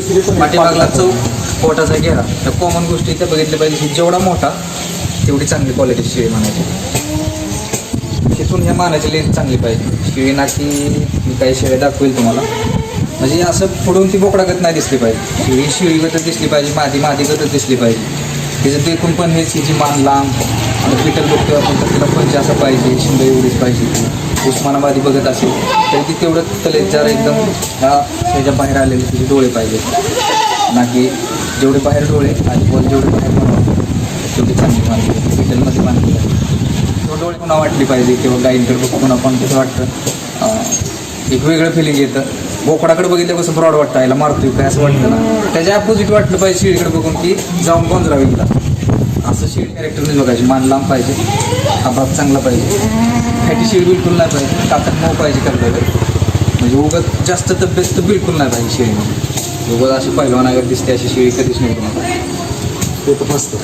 पाठीमागला चौक पोटाचा घेरा. तर कॉमन गोष्टी त्या बघितल्या पाहिजे की जेवढा मोठा तेवढी चांगली क्वालिटी शिळी मानायची तिथून ह्या मानाची लेन चांगली पाहिजे. शिळी नाकी मी काही शेळ्या दाखवेल तुम्हाला. म्हणजे असं पुढून ती बोकडागत नाही दिसली पाहिजे. शिळी शिळीगतच दिसली पाहिजे मादी मादीगतच दिसली पाहिजे. तिचं देखून पण हेच हिची मान लांब. आणि पिटर बघतोय आपण तर तिला पंच असं पाहिजे शिंदे एवढीच पाहिजे. उस्मानाबादी बघत असेल तर ती तेवढं तलेजार एकदम ह्या त्याच्या बाहेर आलेले तिचे डोळे पाहिजे नाकी जेवढे बाहेर डोळे आणि बॉल जेवढे बाहेर बनवतो तेवढे चांगली मानली क्रिकेटमध्ये मानली तेव्हा डोळे पुन्हा वाटली पाहिजे किंवा गाईंकडे पुन्हा पण कसं वाटतं. एक वेगळं फिलिंग येतं. बोकडाकडे बघितलं कसं ब्रॉड वाटतं याला मारतोय काय असं वाटतं ना. त्याच्या अपोजिट वाटलं पाहिजे शिळीकडे बघून की जाऊन गोंजरावी हिला असं शिळी कॅरेक्टरने बघायचे. मान लांब पाहिजे. हा चांगला पाहिजे. फॅटी शिळ बिलकुल नाही पाहिजे. ताकद मऊ पाहिजे करता म्हणजे उगत जास्त तब्येत तर बिलकुल नाही पाहिजे शिळीमध्ये उगत अशी पहिलवानागर दिसते अशी शिळी कधीच नाही तुम्हाला ते तर मस्त.